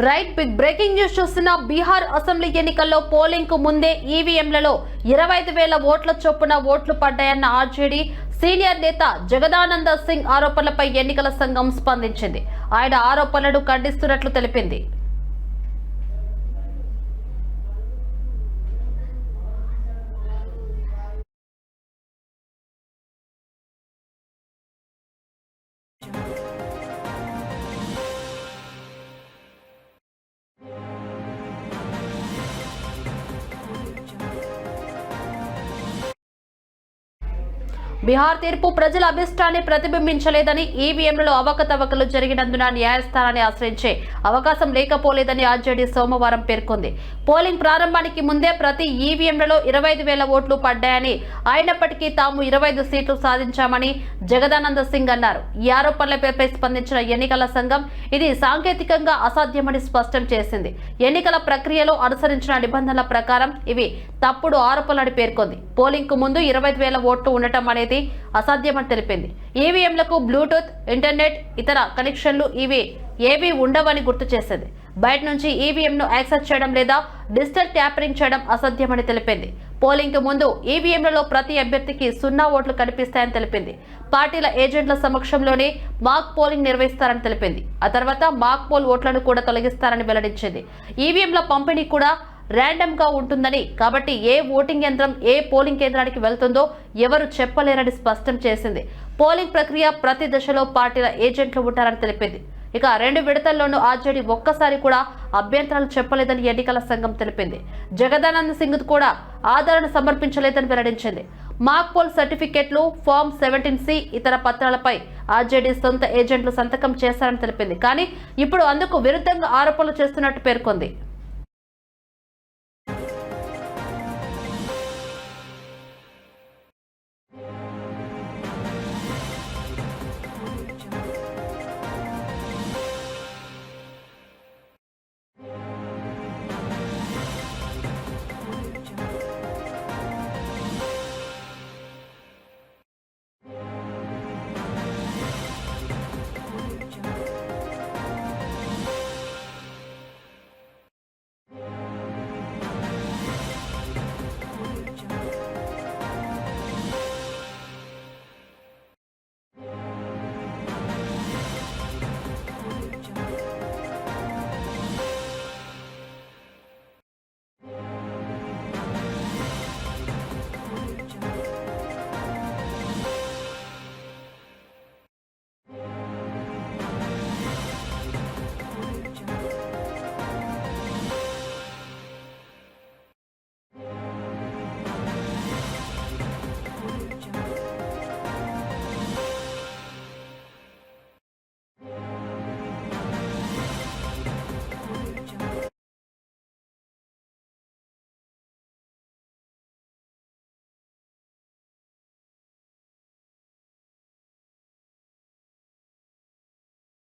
Right big breaking news చూస్తున్న Bihar assembly ఎన్నికల్లో పోలింగ్కు ముందే ఈవీఎంలలో ఇరవై ఐదు వేల ఓట్ల చొప్పున ఓట్లు పడ్డాయన్న ఆర్జేడీ సీనియర్ నేత జగదానంద సింగ్ ఆరోపణలపై ఎన్నికల సంఘం స్పందించింది. ఆయన ఆరోపణలను ఖండిస్తున్నట్లు తెలిపింది. బీహార్ తీర్పు ప్రజల అభిష్టాన్ని ప్రతిబింబించలేదని ఈవీఎంలలో అవకతవకలు జరిగినందున న్యాయస్థానాన్ని ఆశ్రయించే అవకాశం లేకపోలేదని ఆర్జేడీ సోమవారం పేర్కొంది. పోలింగ్ ప్రారంభానికి ముందే ప్రతి ఈవీఎంలలో ఇరవై ఐదు వేల ఓట్లు పడ్డాయని అయినప్పటికీ తాము ఇరవై ఐదు సీట్లు సాధించామని జగదానంద సింగ్ అన్నారు. ఈ ఆరోపణలపై స్పందించిన ఎన్నికల సంఘం ఇది సాంకేతికంగా అసాధ్యమని స్పష్టం చేసింది. ఎన్నికల ప్రక్రియలో అనుసరించిన నిబంధనల ప్రకారం ఇవి తప్పుడు ఆరోపణలని పేర్కొంది. పోలింగ్కు ముందు ఇరవై వేల ఓట్లు ఉండటం అనేది అసాధ్యమని తెలిపింది. ఈవీఎంలకు బ్లూటూత్ ఇంటర్నెట్ ఇతర కనెక్షన్లు ఇవి ఏవీ ఉండవని గుర్తు చేసింది. బయట నుంచి ఈవీఎంను యాక్సెస్ చేయడం లేదా డిజిటల్ ట్యాపరింగ్ చేయడం అసాధ్యమని తెలిపింది. పోలింగ్కు ముందు ఈవీఎంలలో ప్రతి అభ్యర్థికి సున్నా ఓట్లు కనిపిస్తాయని తెలిపింది. పార్టీల ఏజెంట్ల సమక్షంలోనే మాక్ పోలింగ్ నిర్వహిస్తారని తెలిపింది. ఆ తర్వాత మాక్ పోల్ ఓట్లను కూడా తొలగిస్తారని వెల్లడించింది. ఈవీఎంల పంపిణీ కూడా ర్యాండమ్గా ఉంటుందని. కాబట్టి ఏ ఓటింగ్ యంత్రం ఏ పోలింగ్ కేంద్రానికి వెళ్తుందో ఎవరు చెప్పలేరని స్పష్టం చేసింది. పోలింగ్ ప్రక్రియ ప్రతి దశలో పార్టీల ఏజెంట్లు ఉంటారని తెలిపింది. ఇక రెండు విడతల్లోనూ ఆర్జేడీ ఒక్కసారి కూడా అభ్యంతరాలు చెప్పలేదని ఎన్నికల సంఘం తెలిపింది. జగదానంద్ సింగ్ కూడా ఆధారణ సమర్పించలేదని వెల్లడించింది. మాక్ పోల్ సర్టిఫికెట్లు ఫామ్ సెవెంటీన్ సి ఇతర పత్రాలపై ఆర్జేడీ సొంత ఏజెంట్లు సంతకం చేశారని తెలిపింది. కానీ ఇప్పుడు అందుకు విరుద్ధంగా ఆరోపణలు చేస్తున్నట్టు పేర్కొంది.